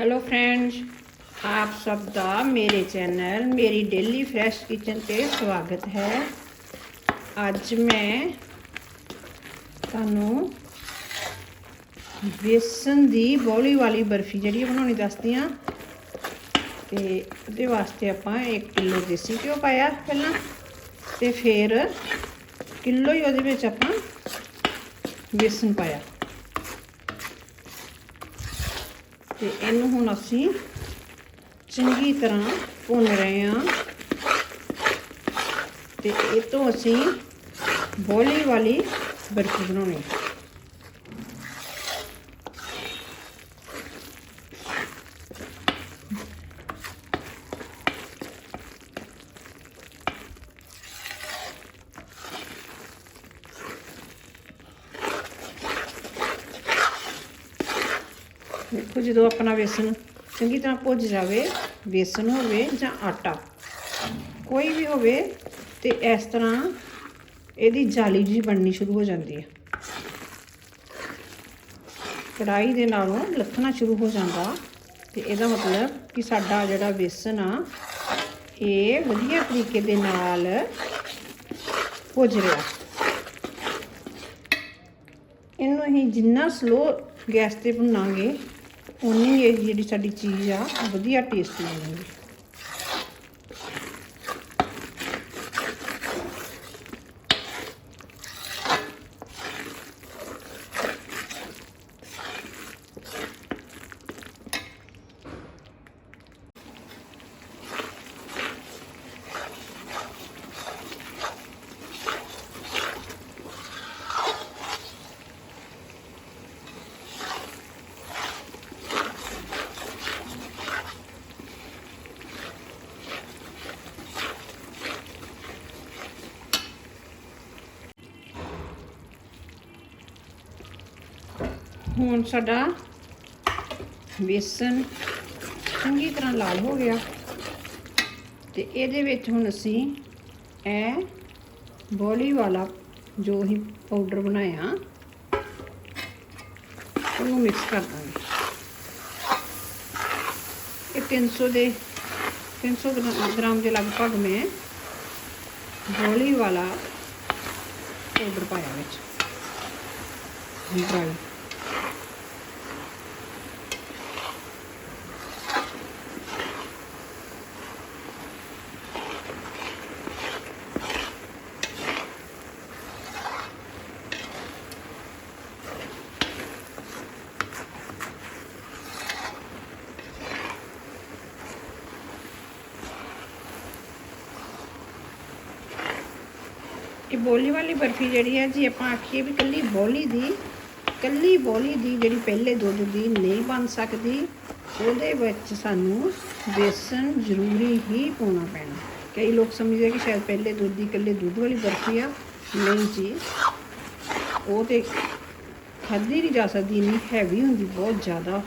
Hello friends ਆਪ ਸਭ ਦਾ ਮੇਰੇ ਚੈਨਲ ਮੇਰੀ ਡੇਲੀ ਫਰੈਸ਼ ਕਿਚਨ ਤੇ ਸਵਾਗਤ ਹੈ ਅੱਜ ਮੈਂ ਤੁਹਾਨੂੰ ਬੇਸਨ ਦੀ ਬੋਲੀ ਵਾਲੀ ਬਰਫੀ ਜਿਹੜੀ ਬਣਾਉਣੀ ਦੱਸਦੀ ਆ ਤੇ ਉਹਦੇ ਵਾਸਤੇ ਆਪਾਂ 1 ਕਿਲੋ ਦੇਸੀ ਘਿਓ ਪਾਇਆ ਪਹਿਲਾਂ ਤੇ ਫਿਰ ਕਿਲੋ ਹੀ ਉਹਦੇ ਵਿੱਚ ਆਪਾਂ ਬੇਸਨ ਪਾਇਆ ਤੇ ਇਹਨੂੰ ਹੁਣ ਅਸੀਂ ਚੰਗੀ ਤਰ੍ਹਾਂ ਭੁੰਨ ਰਹੇ ਹਾਂ। ਤੇ ਇਹ ਤੋਂ ਅਸੀਂ ਬੋਲੀ ਵਾਲੀ ਬਰਫੀ ਬਣਾਉਣੀ ਦੇਖੋ ਜਦੋਂ ਆਪਣਾ ਵੇਸਣ ਚੰਗੀ ਤਰ੍ਹਾਂ ਭੁੱਜ ਜਾਵੇ, ਵੇਸਣ ਹੋਵੇ ਜਾਂ ਆਟਾ, ਕੋਈ ਵੀ ਹੋਵੇ ਤੇ ਇਸ ਤਰ੍ਹਾਂ ਇਹਦੀ ਜਾਲੀ ਜੀ ਬਣਨੀ ਸ਼ੁਰੂ ਹੋ ਜਾਂਦੀ ਹੈ। ਕੜਾਈ ਦੇ ਨਾਲੋਂ ਲੱਥਣਾ ਸ਼ੁਰੂ ਹੋ ਜਾਂਦਾ ਤੇ ਇਹਦਾ ਮਤਲਬ ਕਿ ਸਾਡਾ ਜਿਹੜਾ ਵੇਸਣ ਆ, ਇਹ ਵਧੀਆ ਤਰੀਕੇ ਦੇ ਨਾਲ ਭੁੱਜ ਰਿਹਾ। ਇਹਨੂੰ ਅਸੀਂ ਜਿੰਨਾ ਸਲੋ ਗੈਸ ਤੇ ਭੁੰਨਾਂਗੇ ਉਨੀ ਇਹ ਜਿਹੜੀ ਸਾਡੀ ਚੀਜ਼ ਆ ਵਧੀਆ ਟੇਸਟੀ ਬਣੇਗੀ ਹੁਣ ਸਾਡਾ ਬੇਸਨ ਚੰਗੀ ਤਰ੍ਹਾਂ ਲਾਲ ਹੋ ਗਿਆ। ਤੇ ਇਹਦੇ ਵਿੱਚ ਹੁਣ ਅਸੀਂ ਇਹ ਬੋਲੀ ਵਾਲਾ ਜੋ ਹੀ ਪਾਊਡਰ ਬਣਾਇਆ, ਉਹਨੂੰ ਮਿਕਸ ਕਰ ਦਾਂਗੇ। ਇਹ 300 ਦੇ 300 ਗ੍ਰਾ- ਗ੍ਰਾਮ ਦੇ ਲਗਭਗ ਮੈਂ ਬੋਲੀ ਵਾਲਾ ਪਾਊਡਰ ਪਾਇਆ ਵਿੱਚ। ਡਰਾਈ ਇਹ ਬੋਲੀ ਵਾਲੀ ਬਰਫੀ ਜਿਹੜੀ ਹੈ ਜੀ ਆਪਾਂ ਆਖੀਏ ਵੀ ਕੱਲੀ ਬੋਲੀ ਦੀ, ਕੱਲੀ ਬੋਲੀ ਦੀ ਜਿਹੜੀ ਪਹਿਲੇ ਦੁੱਧ ਦੀ ਨਹੀਂ ਬਣ ਸਕਦੀ, ਉਹਦੇ ਵਿੱਚ ਸਾਨੂੰ ਬੇਸਨ ਜ਼ਰੂਰੀ ਹੀ ਪਾਉਣਾ ਪੈਣਾ। ਕਈ ਲੋਕ ਸਮਝਦੇ ਕਿ ਸ਼ਾਇਦ ਪਹਿਲੇ ਦੁੱਧ ਦੀ ਕੱਲੇ ਦੁੱਧ ਵਾਲੀ ਬਰਫੀ ਆ। ਨਹੀਂ ਜੀ, ਉਹ ਤੇ ਖਾਧੀ ਨਹੀਂ ਜਾ ਸਕਦੀ, ਇੰਨੀ ਹੈਵੀ ਹੁੰਦੀ, ਬਹੁਤ ਜ਼ਿਆਦਾ।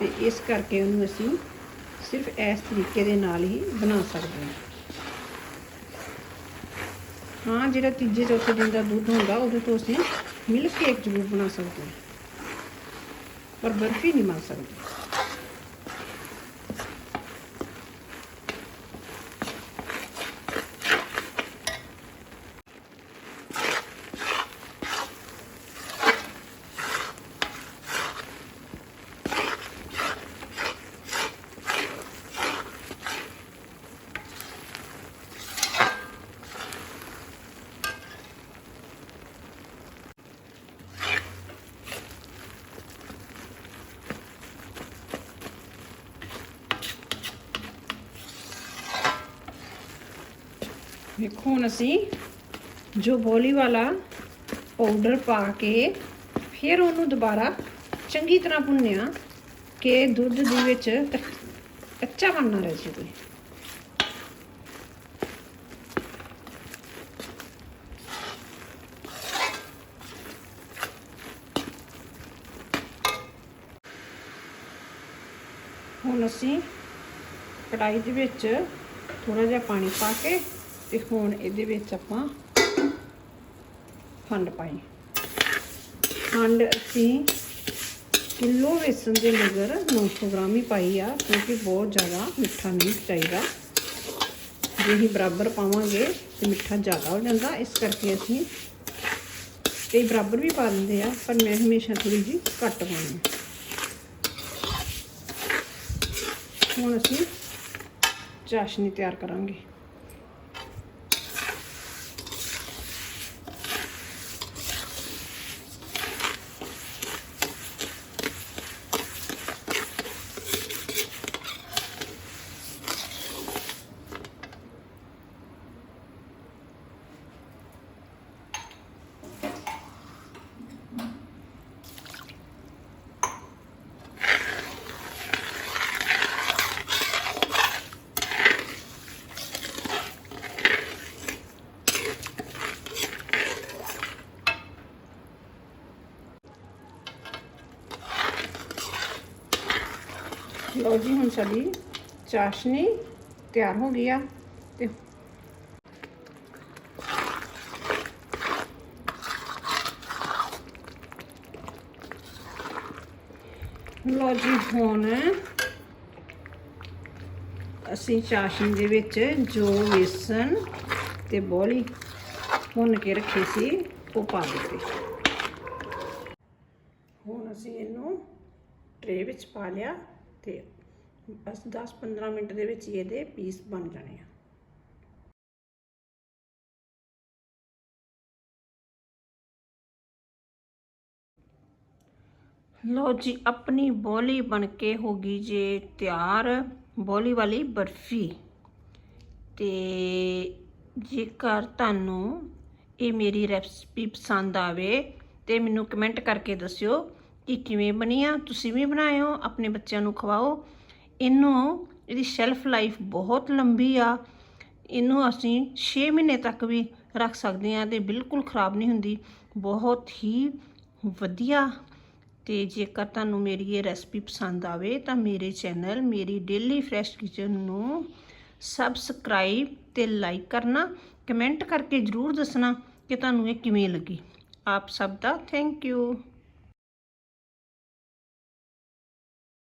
ਤੇ ਇਸ ਕਰਕੇ ਉਹਨੂੰ ਅਸੀਂ ਸਿਰਫ ਇਸ ਤਰੀਕੇ ਦੇ ਨਾਲ ਹੀ ਬਣਾ ਸਕਦੇ ਹਾਂ। ਹਾਂ, ਜਿਹੜਾ ਤੀਜੇ ਚੌਥੇ ਦਿਨ ਦਾ ਦੁੱਧ ਹੁੰਦਾ, ਉਹਦੇ ਤੋਂ ਅਸੀਂ ਮਿਲਕ ਕੇਕ ਜ਼ਰੂਰ ਬਣਾ ਸਕਦੇ ਹਾਂ। ਪਰ ਬਰਫੀ ਨਹੀਂ ਬਣਾ ਸਕਦੇ। ਵੇਖੋ ਹੁਣ ਅਸੀਂ ਜੋ ਬੋਲੀ ਵਾਲਾ ਪਾਊਡਰ ਪਾ ਕੇ ਫਿਰ ਉਹਨੂੰ ਦੁਬਾਰਾ ਚੰਗੀ ਤਰ੍ਹਾਂ ਭੁੰਨਿਆ ਕਿ ਦੁੱਧ ਦੇ ਵਿੱਚ ਕੱਚਾ ਬਣ ਨਾ ਰਹਿ ਜਾਵੇ ਹੁਣ ਅਸੀਂ ਕੜਾਈ ਦੇ ਵਿੱਚ ਥੋੜਾ ਜਿਹਾ ਪਾਣੀ ਪਾ ਕੇ ਤੇ ਹੁਣ ਇਹਦੇ ਵਿੱਚ ਆਪਾਂ ਖੰਡ ਪਾਈ। ਖੰਡ ਅਸੀਂ ਕਿਲੋ ਵੇਸਣ ਦੇ ਮਗਰ 900 ਗ੍ਰਾਮ ਹੀ ਪਾਈ ਆ, ਕਿਉਂਕਿ ਬਹੁਤ ਜ਼ਿਆਦਾ ਮਿੱਠਾ ਨਹੀਂ ਚਾਹੀਦਾ। ਜੇ ਅਸੀਂ ਬਰਾਬਰ ਪਾਵਾਂਗੇ ਤੇ ਮਿੱਠਾ ਜ਼ਿਆਦਾ ਹੋ ਜਾਂਦਾ, ਇਸ ਕਰਕੇ ਅਸੀਂ ਕਈ ਬਰਾਬਰ ਵੀ ਪਾ ਦਿੰਦੇ ਆ, ਪਰ ਮੈਂ ਹਮੇਸ਼ਾ ਥੋੜੀ ਜਿਹੀ ਘੱਟ ਪਾਉਂਦੀ ਹੁਣ ਅਸੀਂ ਚਾਸ਼ਨੀ ਤਿਆਰ ਕਰਾਂਗੇ। ਲਓ ਜੀ, ਹੁਣ ਸਾਡੀ ਚਾਸ਼ਨੀ ਤਿਆਰ ਹੋ ਗਈ ਆ ਤੇ ਲਓ ਜੀ, ਹੁਣ ਅਸੀਂ ਚਾਸ਼ਨੀ ਦੇ ਵਿੱਚ ਜੋ ਵੇਸਣ ਤੇ ਬੋਲੀ ਭੁੰਨ ਕੇ ਰੱਖੀ ਸੀ, ਉਹ ਪਾ ਦਿੱਤੀ। ਹੁਣ ਅਸੀਂ ਇਹਨੂੰ ਟਰੇ ਵਿੱਚ ਪਾ ਲਿਆ ਤੇ ਬਸ 10-15 ਮਿੰਟ ਦੇ ਵਿੱਚ ਹੀ ਇਹਦੇ ਪੀਸ ਬਣ ਜਾਣੇ ਆ। ਲੋ ਜੀ, ਆਪਣੀ ਬੋਲੀ ਬਣ ਕੇ ਹੋ ਗਈ ਜੇ ਤਿਆਰ। ਬੋਲੀ ਵਾਲੀ ਬਰਫੀ। ਤੇ ਜੇਕਰ ਤੁਹਾਨੂੰ ਇਹ ਮੇਰੀ ਰੈਸਪੀ ਪਸੰਦ ਆਵੇ ਤੇ ਮੈਨੂੰ ਕਮੈਂਟ ਕਰਕੇ ਦੱਸਿਓ ਕਿ ਕਿਵੇਂ ਬਣੀ ਆ। ਤੁਸੀਂ ਵੀ ਬਣਾਇਓ, ਆਪਣੇ ਬੱਚਿਆਂ ਨੂੰ ਖਵਾਓ। ਇਹਨੂੰ ਇਹਦੀ ਸ਼ੈਲਫ ਲਾਈਫ ਬਹੁਤ ਲੰਬੀ ਆ। ਇਹਨੂੰ ਅਸੀਂ 6 ਮਹੀਨੇ ਤੱਕ ਵੀ ਰੱਖ ਸਕਦੇ ਆ ਤੇ ਬਿਲਕੁਲ ਖਰਾਬ ਨਹੀਂ ਹੁੰਦੀ। ਬਹੁਤ ਹੀ ਵਧੀਆ। ਤੇ ਜੇਕਰ ਤੁਹਾਨੂੰ ਮੇਰੀ ਇਹ ਰੈਸਪੀ ਪਸੰਦ ਆਵੇ ਤਾਂ ਮੇਰੇ ਚੈਨਲ ਮੇਰੀ ਡੇਲੀ ਫਰੈਸ਼ ਕਿਚਨ ਨੂੰ ਸਬਸਕ੍ਰਾਈਬ ਤੇ ਲਾਈਕ ਕਰਨਾ। ਕਮੈਂਟ ਕਰਕੇ ਜਰੂਰ ਦੱਸਣਾ ਕਿ ਤੁਹਾਨੂੰ ਇਹ ਕਿਵੇਂ ਲੱਗੀ। ਆਪ ਸਭ ਦਾ ਥੈਂਕ ਯੂ